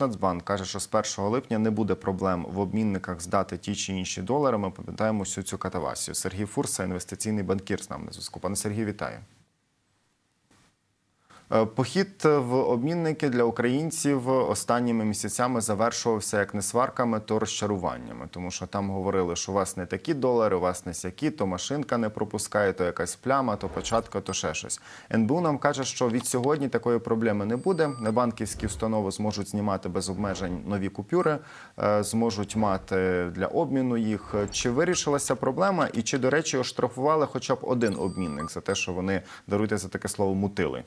Нацбанк каже, що з 1 липня не буде проблем в обмінниках здати ті чи інші долари. Ми пам'ятаємо всю цю катавасію. Сергій Фурса, інвестиційний банкір, з нами на зв'язку. Пане Сергію, вітаю. Е, Похід в обмінники для українців останніми місяцями завершувався як не сварками, то розчаруваннями, тому що там говорили, що у вас не такі долари, у вас не сякі, то машинка не пропускає, то якась пляма, то початка, то ще щось. НБУ нам каже, що від сьогодні такої проблеми не буде. Небанківські установи зможуть знімати без обмежень нові купюри, е, зможуть мати для обміну їх. Чи вирішилася проблема, і чи, до речі, оштрафували хоча б один обмінник за те, що вони даруйте за таке слово мутили?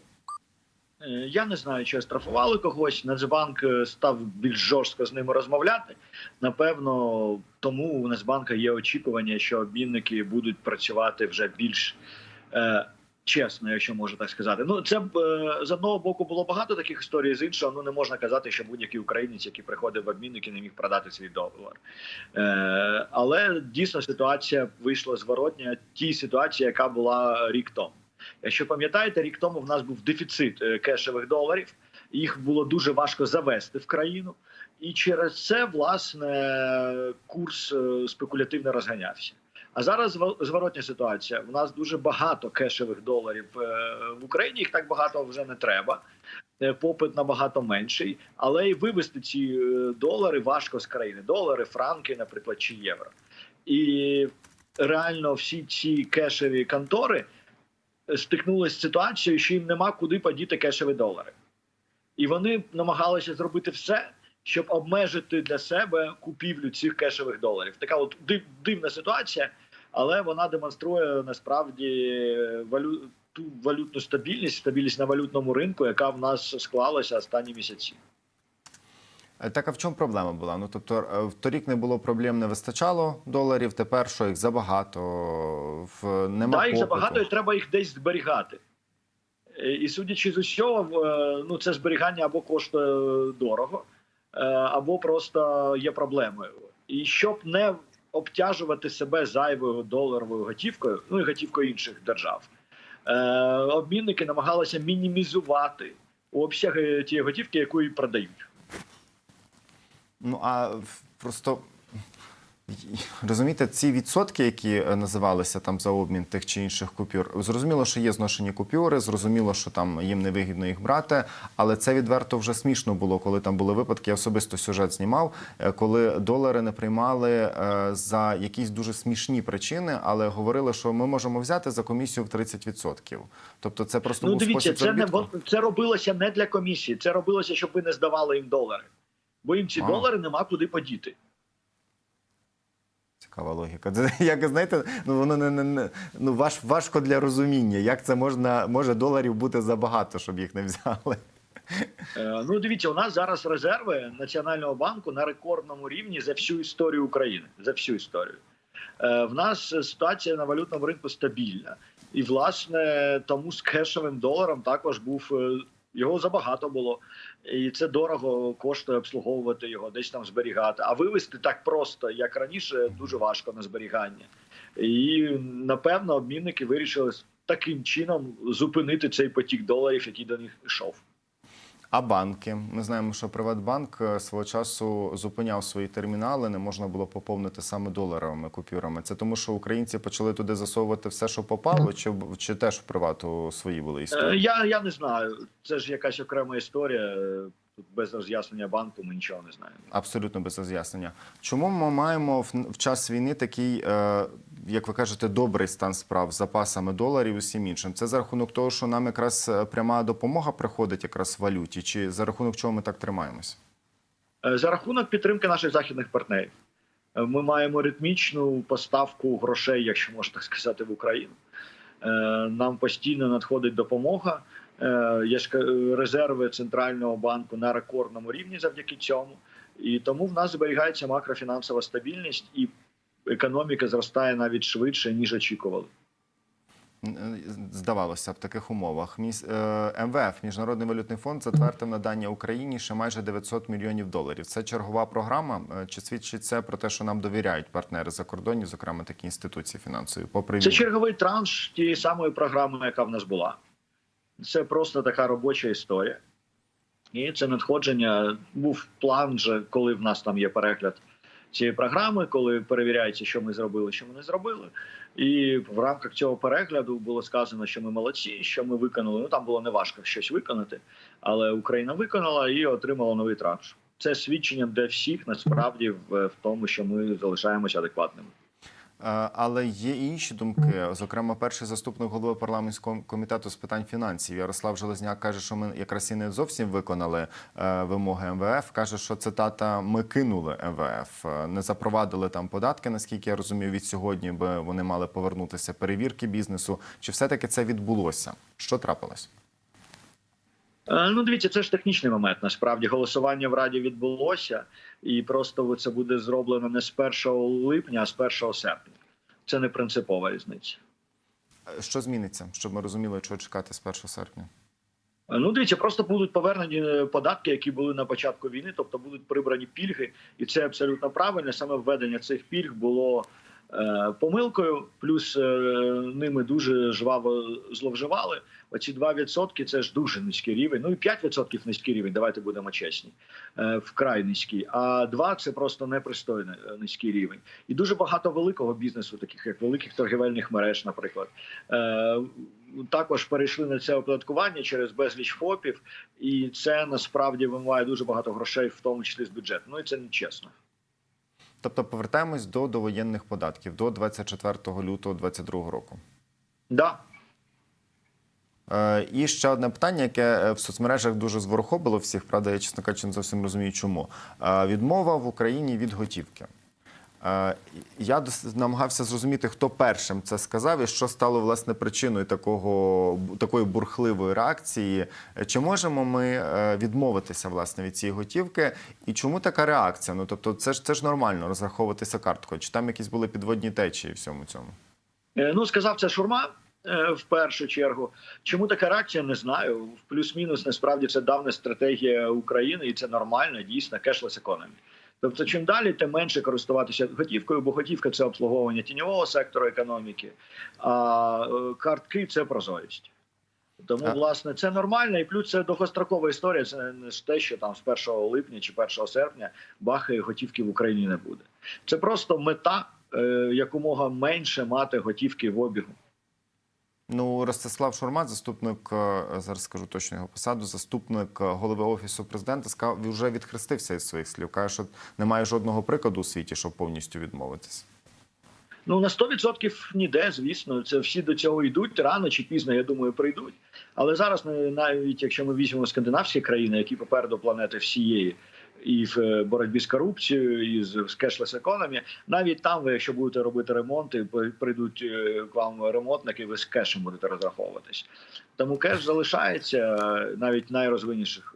Е, Я не знаю, чи штрафували когось. Нацбанк е, став більш жорстко з ними розмовляти. Напевно, тому у Нацбанка є очікування, що обмінники будуть працювати вже більш е, чесно, якщо можна так сказати. Ну це б е, з одного боку було багато таких історій, з іншого ну не можна казати, що будь-який українець, який приходив в обмінники, не міг продати свій долар. Е, але дійсно ситуація вийшла зворотня тій ситуації, яка була рік тому. Якщо пам'ятаєте, рік тому в нас був дефіцит е, кешевих доларів, їх було дуже важко завести в країну, і через це власне курс е, спекулятивно розганявся. А зараз зворотня ситуація. У нас дуже багато кешевих доларів е, в Україні. Їх так багато вже не треба. Попит набагато менший, але і вивести ці долари важко з країни. Долари, франки, наприклад, чи євро. І реально всі ці кешеві контори стикнулися з ситуацією, що їм нема куди подіти кешеві долари. І вони намагалися зробити все, щоб обмежити для себе купівлю цих кешевих доларів. Така от див- дивна ситуація, але вона демонструє насправді валю... ту валютну стабільність, стабільність на валютному ринку, яка в нас склалася останні місяці. Е, Так, а в чому проблема була? Ну тобто е, в торік не було проблем, не вистачало доларів. Тепер що їх забагато, в нема Да, їх забагато, і треба їх десь зберігати. Е, І судячи з усього, ну це зберігання або коштує дорого, або просто є проблемою. І щоб не обтяжувати себе зайвою доларовою готівкою, ну і готівкою інших держав, обмінники намагалися мінімізувати обсяги тієї готівки, яку і продають. Ну а просто розумієте, ці відсотки, які е, називалися там за обмін тих чи інших купюр, зрозуміло, що є зношені купюри, зрозуміло, що там їм невигідно їх брати, але це відверто вже смішно було, коли там були випадки. Я особисто сюжет знімав, е, коли долари не приймали е, за якісь дуже смішні причини, але говорили, що ми можемо взяти за комісію в 30%. Тобто, це просто Ну був дивіться, спосіб це не заробітку. вон- це робилося не для комісії, це робилося, щоб ви не здавали їм долари, бо їм ці А. долари нема куди подіти. Цікава логіка. Це як знаєте, ну воно не, не, не ну важ, важко для розуміння. Як це можна може доларів бути забагато, щоб їх не взяли? Е, Ну, дивіться, у нас зараз резерви Національного банку на рекордному рівні за всю історію України. За всю історію. Е, В нас ситуація на валютному ринку стабільна. І, власне, тому з кешевим доларом також був е, його забагато було. І це дорого коштує обслуговувати його, десь там зберігати. А вивезти так просто, як раніше, дуже важко на зберігання. І напевно обмінники вирішили таким чином зупинити цей потік доларів, який до них йшов. А банки? Ми знаємо, що Приватбанк е, свого часу зупиняв свої термінали, не можна було поповнити саме доларовими купюрами. Це тому, що українці почали туди засовувати все, що попало, чи, чи теж в привату свої були Е, історії? Я, я не знаю. Це ж якась окрема історія. Е, Тут без роз'яснення банку ми нічого не знаємо. Абсолютно без роз'яснення. Чому ми маємо в, в час війни такий, е, як ви кажете, добрий стан справ з запасами доларів і всім іншим? Це за рахунок того, що нам якраз е, пряма допомога приходить якраз в валюті, чи за рахунок чого ми так тримаємось? Е, За рахунок підтримки наших західних партнерів. Е, Ми маємо ритмічну поставку грошей, якщо можна так сказати, в Україну. Нам постійно надходить допомога. Є резерви центрального банку на рекордному рівні завдяки цьому. І тому в нас зберігається макрофінансова стабільність, і економіка зростає навіть швидше ніж очікували. Е, Здавалося б, в таких умовах. Е, МВФ, Міжнародний валютний фонд, затвердив надання Україні ще майже 900 мільйонів доларів. Це чергова програма. Е, Чи свідчить це про те, що нам довіряють партнери за кордоні, зокрема такі інституції фінансові? Попри Це черговий транш тієї самої програми, яка в нас була. Це просто така робоча історія. І це надходження був план, вже коли в нас там є перегляд цієї програми, коли перевіряється, що ми зробили, що ми не зробили. І в рамках цього перегляду було сказано, що ми молодці, що ми виконали. Ну там було неважко щось виконати, але Україна виконала і отримала новий транш. Це свідченням для всіх насправді в, в тому, що ми залишаємося адекватними. Е, Але є і інші думки. Зокрема, перший заступник голови парламентського комітету з питань фінансів Ярослав Железняк каже, що ми якраз і не зовсім виконали е, вимоги МВФ. каже, що цитата: ми кинули МВФ, е, не запровадили там податки, наскільки я розумію, від сьогодні, би вони мали повернутися перевірки бізнесу. Чи все таки це відбулося? Що трапилось? Е, Ну, дивіться, це ж технічний момент. Насправді голосування в Раді відбулося, і просто це буде зроблено не з 1 липня, а з 1 серпня. Це не принципова різниця. Що зміниться, щоб ми розуміли, чого чекати з 1 серпня? Е, Ну, дивіться, просто будуть повернені е, податки, які були на початку війни, тобто будуть прибрані пільги, і це абсолютно правильно. Саме введення цих пільг було помилкою, плюс е, ними дуже жваво зловживали. Оці 2% – це ж дуже низький рівень. Ну і 5% низький рівень. Давайте будемо чесні, е, вкрай низький. А 2% – це просто непристойно е, низький рівень. І дуже багато великого бізнесу, таких як великих торгівельних мереж, наприклад. Е, також перейшли на це оподаткування через безліч ФОПів, і це насправді вимагає дуже багато грошей, в тому числі з бюджету. Ну і це нечесно. Тобто повертаємось до довоєнних податків до 24 лютого 2022 року. Да. Е, І ще одне питання, яке е, в соцмережах дуже зворохобило всіх. Правда, я чесно кажучи, не зовсім розумію, чому Е, відмова в Україні від готівки. Е, Я намагався зрозуміти, хто першим це сказав, і що стало власне причиною такого такої бурхливої реакції. Чи можемо ми е, відмовитися власне від цієї готівки? І чому така реакція? Ну тобто, це ж це ж нормально розраховуватися карткою. Чи там якісь були підводні течії всьому цьому? Е, Ну, сказав це Шурма в першу чергу. Чому така реакція, не знаю. В плюс-мінус насправді це давня стратегія України, і це нормально, дійсно, кешлес економі. Тобто, чим далі, тим менше користуватися готівкою, бо готівка це обслуговування тіньового сектору економіки, а е, картки це прозорість. Тому, А- власне, це нормально, і плюс це довгострокова історія. Це не те, що там з 1 липня чи 1 серпня бахи готівки в Україні не буде. Це просто мета е, якомога менше мати готівки в обігу. Ну, Ростислав Шурма, заступник е, зараз скажу точно його посаду, заступник е, голови офісу президента, сказав, вже відхрестився із своїх слів. каже, що немає жодного прикладу у світі, щоб повністю відмовитися. Ну на 100% ніде, звісно, це всі до цього йдуть рано чи пізно. Я думаю, прийдуть. Але зараз навіть якщо ми візьмемо скандинавські країни, які попереду планети всієї. І в боротьбі з корупцією, і з кешлес економі, навіть там, ви, якщо будете робити ремонти, прийдуть е, к вам ремонтники, ви з кешем будете розраховуватись. Тому кеш залишається е, навіть найрозвиніших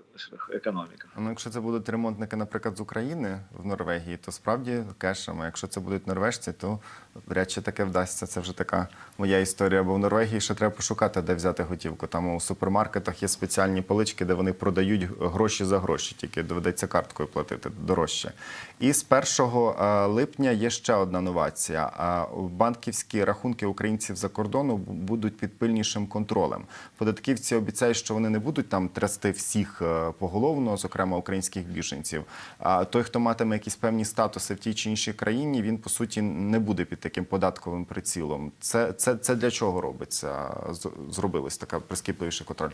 економіках. Ну, якщо це будуть ремонтники, наприклад, з України в Норвегії, то справді кешем. А якщо це будуть норвежці, то вряд чи таке вдасться. Це вже така моя історія. Бо в Норвегії ще треба пошукати, де взяти готівку. Там у супермаркетах є спеціальні полички, де вони продають гроші за гроші, тільки доведеться карткою платити дорожче. І з 1 е, липня є ще одна новація. А Банківські рахунки українців за кордону будуть під пильнішим контролем. Податківці обіцяють, що вони не будуть там трясти всіх е, поголовно, зокрема українських біженців. А той, хто матиме якісь певні статуси в тій чи іншій країні, він по суті не буде під таким податковим прицілом. Це, це, це для чого робиться? Зробилась така прискіпливіша контроль.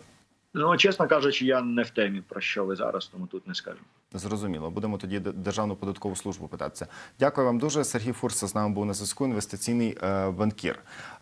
Ну чесно кажучи, я не в темі про що ви зараз, тому тут не скажу. Зрозуміло. Будемо тоді Державну податкову службу питатися. Дякую вам дуже. Сергій Фурса з нами був на зв'язку. Інвестиційний е, банкір.